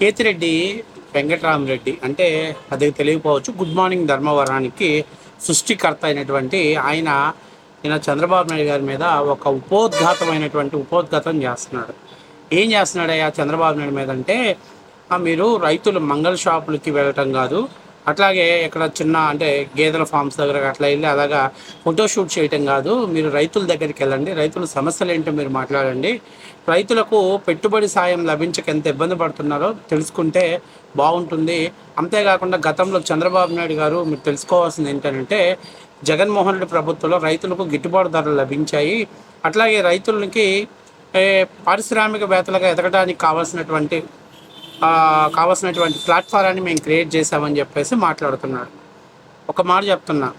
కేతిరెడ్డి వెంకటరామరెడ్డి అంటే అది తెలియకపోవచ్చు. గుడ్ మార్నింగ్ ధర్మవరానికి సృష్టికర్త అయినటువంటి ఆయన నిన్న చంద్రబాబు నాయుడు గారి మీద ఒక ఉపోద్ఘాతమైనటువంటి ఉపోద్ఘాతం చేస్తున్నాడు. ఏం చేస్తున్నాడయ్యా చంద్రబాబు నాయుడు మీద అంటే మీరు రైతులు మంగళ షాపులకి వెళ్ళటం కాదు అట్లాగే ఇక్కడ చిన్న అంటే గేదెల ఫార్మ్స్ దగ్గర అట్లా వెళ్ళి అలాగా ఫోటోషూట్ చేయటం కాదు మీరు రైతుల దగ్గరికి వెళ్ళండి. రైతుల సమస్యలు ఏంటో మీరు మాట్లాడండి. రైతులకు పెట్టుబడి సాయం లభించక ఎంత ఇబ్బంది పడుతున్నారో తెలుసుకుంటే బాగుంటుంది. అంతేకాకుండా గతంలో చంద్రబాబు నాయుడు గారు మీరు తెలుసుకోవాల్సింది ఏంటంటే జగన్మోహన్ రెడ్డి ప్రభుత్వంలో రైతులకు గిట్టుబాటు ధరలు లభించాయి. అట్లాగే రైతులకి పారిశ్రామికవేత్తలుగా ఎదగడానికి కావాల్సినటువంటి కావాల్సినటువంటి ప్లాట్ఫారాన్ని మేము క్రియేట్ చేశామని చెప్పేసి మాట్లాడుతున్నాడు. ఒక మాట చెప్తున్నా.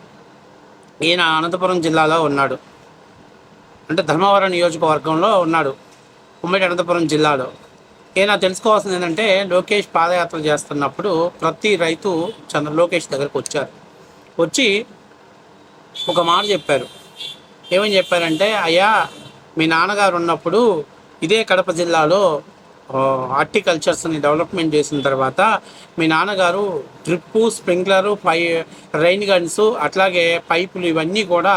ఈయన అనంతపురం జిల్లాలో ఉన్నాడు. అంటే ధర్మవరం నియోజకవర్గంలో ఉన్నాడు. ఉమ్మడి అనంతపురం జిల్లాలో. ఈయన తెలుసుకోవాల్సింది ఏంటంటే లోకేష్ పాదయాత్ర చేస్తున్నప్పుడు ప్రతి రైతు చంద్ర లోకేష్ దగ్గరకు వచ్చారు. వచ్చి ఒక మాట చెప్పారు. ఏమని చెప్పారంటే అయ్యా మీ నాన్నగారు ఉన్నప్పుడు ఇదే కడప జిల్లాలో హార్టికల్చర్స్ని డెవలప్మెంట్ చేసిన తర్వాత మీ నాన్నగారు డ్రిప్పు స్ప్రింక్లరు పై రైన్ గన్స్ అట్లాగే పైపులు ఇవన్నీ కూడా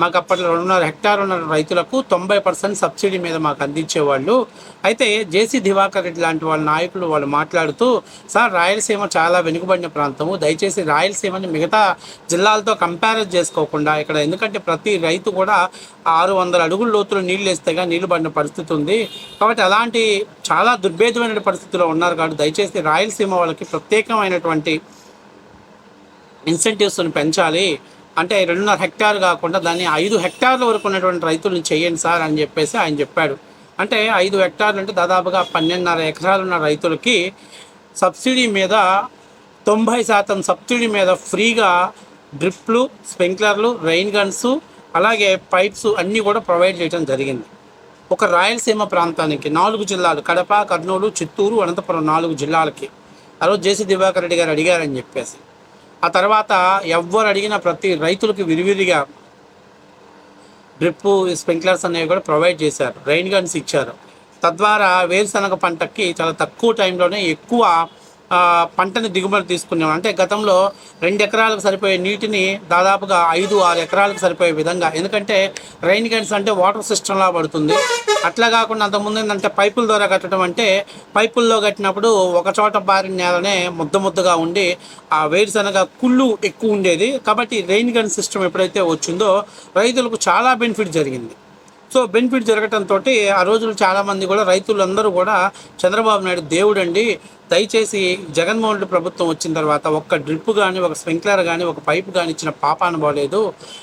మాకు అప్పట్లో రెండున్నర హెక్టార్ ఉన్న రైతులకు తొంభై పర్సెంట్ సబ్సిడీ మీద మాకు అందించేవాళ్ళు. అయితే జేసీ దివాకర్ రెడ్డి లాంటి వాళ్ళ నాయకులు వాళ్ళు మాట్లాడుతూ సార్ రాయలసీమ చాలా వెనుకబడిన ప్రాంతము. దయచేసి రాయలసీమని మిగతా జిల్లాలతో కంపేర్ చేసుకోకుండా ఇక్కడ ఎందుకంటే ప్రతి రైతు కూడా ఆరు వందల అడుగుల లోతులు నీళ్ళు వేస్తేగా నీళ్ళు పడిన పరిస్థితి ఉంది. కాబట్టి అలాంటి చాలా దుర్భేదమైన పరిస్థితిలో ఉన్నారు కాబట్టి దయచేసి రాయలసీమ వాళ్ళకి ప్రత్యేకమైనటువంటి ఇన్సెంటివ్స్ని పెంచాలి. అంటే రెండున్నర హెక్టార్ కాకుండా దాన్ని ఐదు హెక్టార్ల వరకు ఉన్నటువంటి రైతులను చేయండి సార్ అని చెప్పేసి ఆయన చెప్పాడు. అంటే ఐదు హెక్టార్లు అంటే దాదాపుగా పన్నెండున్నర ఎకరాలు ఉన్న రైతులకి సబ్సిడీ మీద తొంభై శాతం సబ్సిడీ మీద ఫ్రీగా డ్రిప్లు స్ప్రింక్లర్లు రెయిన్ గన్స్ అలాగే పైప్స్ అన్నీ కూడా ప్రొవైడ్ చేయడం జరిగింది. ఒక రాయలసీమ ప్రాంతానికి నాలుగు జిల్లాలు కడప కర్నూలు చిత్తూరు అనంతపురం నాలుగు జిల్లాలకి. ఆ రోజు జేసీ దివాకర్ రెడ్డి గారు అడిగారని చెప్పేసి. ఆ తర్వాత ఎవ్వరు అడిగిన ప్రతి రైతులకు విరివిరిగా డ్రిప్ స్ప్రింక్లర్స్ అనేవి కూడా ప్రొవైడ్ చేశారు. రైన్ గన్స్ ఇచ్చారు. తద్వారా వేరుశనగ పంటకి చాలా తక్కువ టైంలోనే ఎక్కువ పంటని దిగుబడి తీసుకున్నాం అంటే గతంలో రెండు ఎకరాలకు సరిపోయే నీటిని దాదాపుగా ఐదు ఆరు ఎకరాలకు సరిపోయే విధంగా. ఎందుకంటే రైన్ గన్స్ అంటే వాటర్ సిస్టంలా పడుతుంది. అట్లా కాకుండా అంతకుముందు ఏంటంటే పైపుల ద్వారా కట్టడం అంటే పైపుల్లో కట్టినప్పుడు ఒక చోట బారిన నేలనే ముద్ద ముద్దగా ఉండి ఆ వేరుశనగ కుళ్ళు ఎక్కువ ఉండేది. కాబట్టి రెయిన్ గన్ సిస్టమ్ ఎప్పుడైతే వచ్చిందో రైతులకు చాలా బెనిఫిట్ జరిగింది. సో బెనిఫిట్ జరగటంతో ఆ రోజులు చాలామంది కూడా రైతులందరూ కూడా చంద్రబాబు నాయుడు దేవుడు అండి దయచేసి జగన్మోహన్ రెడ్డి ప్రభుత్వం వచ్చిన తర్వాత ఒక్క డ్రిప్ కానీ ఒక స్ప్రింక్లర్ కానీ ఒక పైపు కానీ ఇచ్చిన పాపాన పోలేదు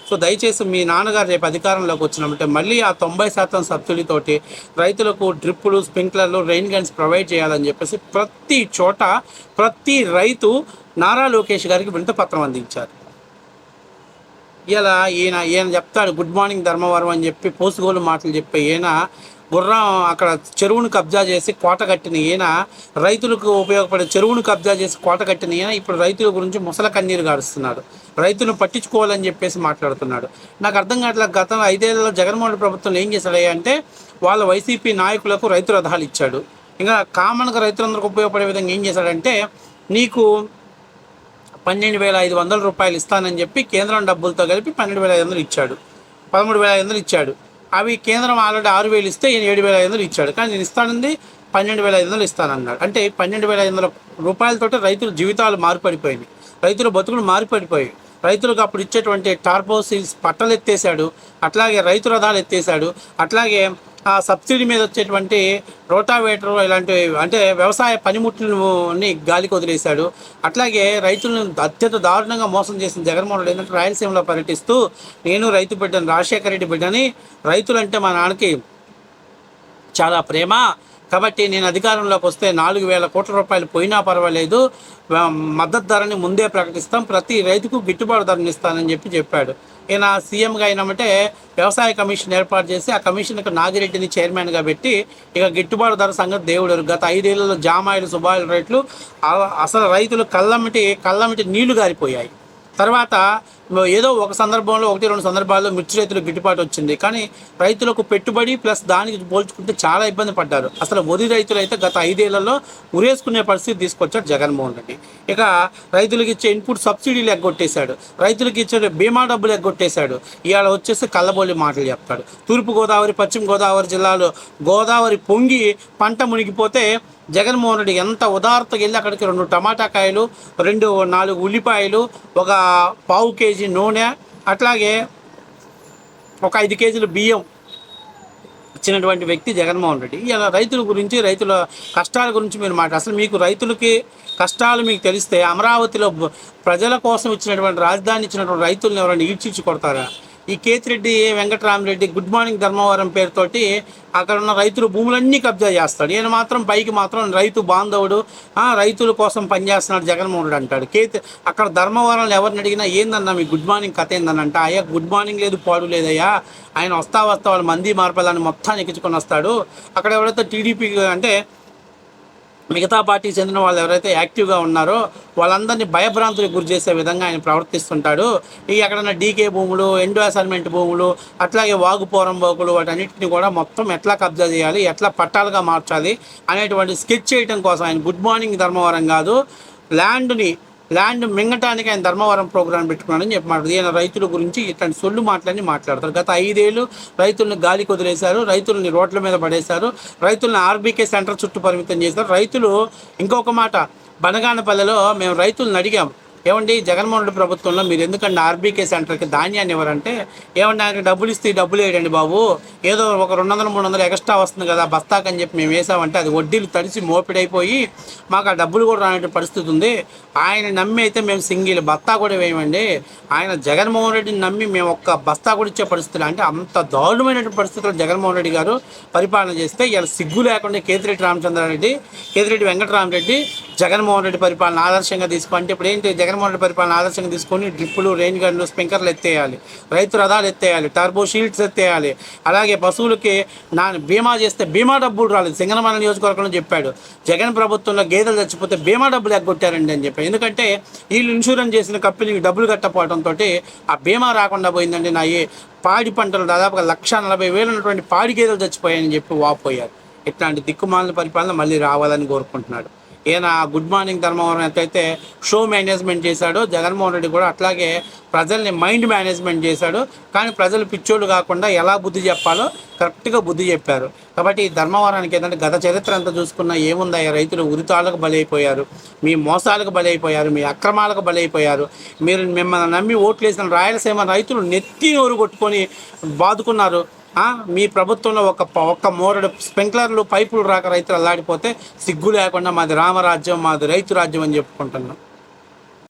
సో దయచేసి మీ నాన్నగారు రేపు అధికారంలోకి వచ్చినప్పుడు మళ్ళీ ఆ తొంభై శాతం సబ్సిడీతోటి రైతులకు డ్రిప్పులు స్ప్రింక్లర్లు రెయిన్ గన్స్ ప్రొవైడ్ చేయాలని చెప్పేసి ప్రతి చోట ప్రతి రైతు నారా లోకేష్ గారికి వింతపత్రం అందించారు. ఇలా ఈయన ఈయన చెప్తాడు గుడ్ మార్నింగ్ ధర్మవరం అని చెప్పి పోసుకోలు మాటలు చెప్పి ఈయన గుర్రం అక్కడ చెరువును కబ్జా చేసి కోట కట్టిన ఈయన రైతులకు ఉపయోగపడే చెరువును కబ్జా చేసి కోట కట్టిన ఈయన ఇప్పుడు రైతుల గురించి ముసల కన్నీరు గారుస్తున్నాడు. రైతులను పట్టించుకోవాలని చెప్పేసి మాట్లాడుతున్నాడు. నాకు అర్థం కావట్లేదు గత ఐదేళ్ళలో జగన్మోహన్ ప్రభుత్వం ఏం చేశాడు అంటే వాళ్ళ వైసీపీ నాయకులకు రైతు రథాలు ఇచ్చాడు. ఇంకా కామన్గా రైతులందరికీ ఉపయోగపడే విధంగా ఏం చేశాడంటే నీకు పన్నెండు వేల ఐదు వందల రూపాయలు ఇస్తానని చెప్పి కేంద్రం డబ్బులతో కలిపి పన్నెండు వేల ఐదు వందలు ఇచ్చాడు. పదమూడు వేల ఐదు వందలు ఇచ్చాడు. అవి కేంద్రం ఆల్రెడీ ఆరు వేలు ఇస్తే ఈయన ఏడు వేల ఐదు వందలు ఇచ్చాడు. కానీ నేను ఇస్తానంది పన్నెండు వేల ఐదు వందలు ఇస్తానన్నాడు. అంటే పన్నెండు వేల ఐదు వందల రూపాయలతోటి రైతుల జీవితాలు మారుపడిపోయినాయి. రైతుల బతుకులు మారిపడిపోయాయి. రైతులకు అప్పుడు ఇచ్చేటువంటి టార్పోసిల్స్ పట్టలు ఎత్తేసాడు అట్లాగే రైతు రథాలు ఎత్తేసాడు అట్లాగే ఆ సబ్సిడీ మీద వచ్చేటువంటి రోటావేటర్ ఇలాంటివి అంటే వ్యవసాయ పనిముట్లని గాలికి వదిలేశాడు. అట్లాగే రైతులను అత్యంత దారుణంగా మోసం చేసిన జగన్మోహన్ రెడ్డి ఏంటంటే రాయలసీమలో పర్యటిస్తూ నేను రైతు బిడ్డని రాజశేఖర రెడ్డి బిడ్డని రైతులంటే మా నాన్నకి చాలా ప్రేమ కాబట్టి నేను అధికారంలోకి వస్తే నాలుగు వేల కోట్ల రూపాయలు పోయినా పర్వాలేదు. మద్దతు ధరని ముందే ప్రకటిస్తాం. ప్రతి రైతుకు గిట్టుబాటు ధరని ఇస్తానని చెప్పి చెప్పాడు. ఈయన సీఎంగా అయినామంటే వ్యవసాయ కమిషన్ ఏర్పాటు చేసి ఆ కమిషన్కు నాగిరెడ్డిని చైర్మన్గా పెట్టి ఇక గిట్టుబాటు ధర సంగతి దేవుడు గత ఐదేళ్ళలో జామాయిలు సుబాయిల రేట్లు అసలు రైతులు కళ్ళమిటి కళ్ళమిటి నీళ్ళు గారిపోయాయి. తర్వాత ఏదో ఒక సందర్భంలో ఒకటి రెండు సందర్భాల్లో మిర్చి రైతులకు గిట్టుబాటు వచ్చింది. కానీ రైతులకు పెట్టుబడి ప్లస్ దానికి పోల్చుకుంటే చాలా ఇబ్బంది పడ్డారు. అసలు వరి రైతులు అయితే గత ఐదేళ్ళలో ఉరేసుకునే పరిస్థితి తీసుకొచ్చాడు జగన్మోహన్ రెడ్డి. ఇక రైతులకు ఇచ్చే ఇన్పుట్ సబ్సిడీలు ఎగ్గొట్టేశాడు రైతులకు ఇచ్చే బీమా డబ్బులు ఎగ్గొట్టేశాడు ఇవాళ వచ్చేసి కళ్ళబోలి మాటలు చెప్తాడు. తూర్పుగోదావరి పశ్చిమ గోదావరి జిల్లాలో గోదావరి పొంగి పంట మునిగిపోతే జగన్మోహన్ రెడ్డి ఎంత ఉదారతగా వెళ్ళి అక్కడికి రెండు టమాటా కాయలు రెండు నాలుగు ఉల్లిపాయలు ఒక పావు కేజీ నూనె అట్లాగే ఒక ఐదు కేజీలు బియ్యం ఇచ్చినటువంటి వ్యక్తి జగన్మోహన్ రెడ్డి. ఇలా రైతుల గురించి రైతుల కష్టాల గురించి మీరు మాట అసలు మీకు రైతులకి కష్టాలు మీకు తెలిస్తే అమరావతిలో ప్రజల కోసం ఇచ్చినటువంటి రాజధాని ఇచ్చినటువంటి రైతులను ఎవరైనా ఈడ్చిచ్చి కొడతారా? ఈ కేతిరెడ్డి వెంకటరామరెడ్డి గుడ్ మార్నింగ్ ధర్మవరం పేరుతోటి అక్కడ ఉన్న రైతులు భూములన్నీ కబ్జా చేస్తాడు. ఈయన మాత్రం పైకి మాత్రం రైతు బాంధవుడు రైతుల కోసం పనిచేస్తున్నాడు జగన్మోహన్ అంటాడు. కేతి అక్కడ ధర్మవరంలో ఎవరిని అడిగినా ఏందన్నా మీ గుడ్ మార్నింగ్ కథ ఏందనంట అయ్యా గుడ్ మార్నింగ్ లేదు పాడు లేదయ్యా. ఆయన వస్తా వస్తా వాళ్ళు మంది మార్పాలని మొత్తాన్ని ఎక్కించుకొని వస్తాడు. అక్కడ ఎవరైతే టీడీపీ అంటే మిగతా పార్టీకి చెందిన వాళ్ళు ఎవరైతే యాక్టివ్గా ఉన్నారో వాళ్ళందరినీ భయభ్రాంతులకు గురి చేసే విధంగా ఆయన ప్రవర్తిస్తుంటాడు. ఈ ఎక్కడన్నా డీకే భూములు ఎండో అసైన్మెంట్ భూములు అట్లాగే వాగుపోరం బోకులు వాటన్నిటిని కూడా మొత్తం ఎట్లా కబ్జా చేయాలి ఎట్లా పట్టాలుగా మార్చాలి అనేటువంటి స్కెచ్ చేయడం కోసం ఆయన గుడ్ మార్నింగ్ ధర్మవరం కాదు ల్యాండ్ని ల్యాండ్ మింగటానికి ఆయన ధర్మవరం ప్రోగ్రాం పెట్టుకున్నాడని చెప్పి మాట్లాడు ఈయన రైతుల గురించి ఇట్లాంటి సొల్లు మాటలన్నీ మాట్లాడతారు. గత ఐదేళ్ళు రైతులను గాలికి వదిలేశారు రైతుల్ని రోడ్ల మీద పడేశారు రైతులను ఆర్బీకే సెంటర్ చుట్టూ పరిమితం చేశారు. రైతులు ఇంకొక మాట బనగానపల్లెలో మేము రైతులను అడిగాం. ఏమండి జగన్మోహన్ రెడ్డి ప్రభుత్వంలో మీరు ఎందుకంటే ఆర్బీకే సెంటర్కి ధాన్యాన్ని ఇవ్వరంటే ఏమండి ఆయనకి డబ్బులు ఇస్తే డబ్బులు వేయండి బాబు ఏదో ఒక రెండు వందలు మూడు వందలు ఎక్స్ట్రా వస్తుంది కదా బస్తాకని చెప్పి మేము వేసామంటే అది వడ్డీలు తడిసి మోపిడైపోయి మాకు ఆ డబ్బులు కూడా రానే పరిస్థితి ఉంది. ఆయన నమ్మి అయితే మేము సింగిల్ బస్తా కూడా వేయమండి. ఆయన జగన్మోహన్ రెడ్డిని నమ్మి మేము ఒక్క బస్తా కూడా ఇచ్చే పరిస్థితులు అంటే అంత దారుణమైనటువంటి పరిస్థితుల్లో జగన్మోహన్ రెడ్డి గారు పరిపాలన చేస్తే ఇలా సిగ్గు లేకుండా కేతిరెడ్డి రామచంద్రారెడ్డి కేతిరెడ్డి వెంకటరామరెడ్డి జగన్మోహన్ రెడ్డి పరిపాలన ఆదర్శంగా తీసుకుంటే ఇప్పుడు ఏంటి జగన్మోహన్ రెడ్డి పరిపాలన ఆదర్శంగా తీసుకొని డ్రిప్పులు రెయిన్ గన్లు స్ప్రింకర్లు ఎత్తేయాలి. రైతు రథాలు ఎత్తేయాలి టర్బో షీల్డ్స్ ఎత్తేయాలి. అలాగే పశువులకి నా బీమా చేస్తే బీమా డబ్బులు రాలేదు. సింగనమల నియోజకవర్గంలో చెప్పాడు జగన్ ప్రభుత్వంలో గేదెలు చచ్చిపోతే బీమా డబ్బులు ఎగ్గొట్టారండి అని చెప్పి ఎందుకంటే వీళ్ళు ఇన్సూరెన్స్ చేసిన కంపెనీకి డబ్బులు కట్టపోవడంతో ఆ బీమా రాకుండా పోయిందండి నా పాడి పంటలు దాదాపుగా లక్ష నలభై వేలు ఉన్నటువంటి పాడి గేదెలు చచ్చిపోయాయని చెప్పి వాపోయారు. ఇట్లాంటి దిక్కుమాలిన పరిపాలన మళ్ళీ రావాలని కోరుకుంటున్నాడు. ఈయన గుడ్ మార్నింగ్ ధర్మవరం ఎంతైతే షో మేనేజ్మెంట్ చేశాడో జగన్మోహన్ రెడ్డి కూడా అట్లాగే ప్రజల్ని మైండ్ మేనేజ్మెంట్ చేశాడు. కానీ ప్రజలు పిచ్చోళ్ళు కాకుండా ఎలా బుద్ధి చెప్పాలో కరెక్ట్గా బుద్ధి చెప్పారు. కాబట్టి ఈ ధర్మవరానికి ఏంటంటే గత చరిత్ర అంతా చూసుకున్నా ఏముందా రైతులు ఉరితాలకు బలైపోయారు. మీ మోసాలకు బలైపోయారు. మీ అక్రమాలకు బలైపోయారు. మీరు మిమ్మల్ని నమ్మి ఓట్లు వేసిన రాయలసీమ రైతులు నెత్తి నోరు కొట్టుకొని బాదుకున్నారు. మీ ప్రభుత్వంలో ఒక ప- ఒక్క మోరడు స్ప్రింక్లర్లు పైపులు రాక రైతులు అల్లాడిపోతే సిగ్గు లేకుండా మాది రామరాజ్యం మాది రైతు రాజ్యం అని చెప్పుకుంటున్నాం.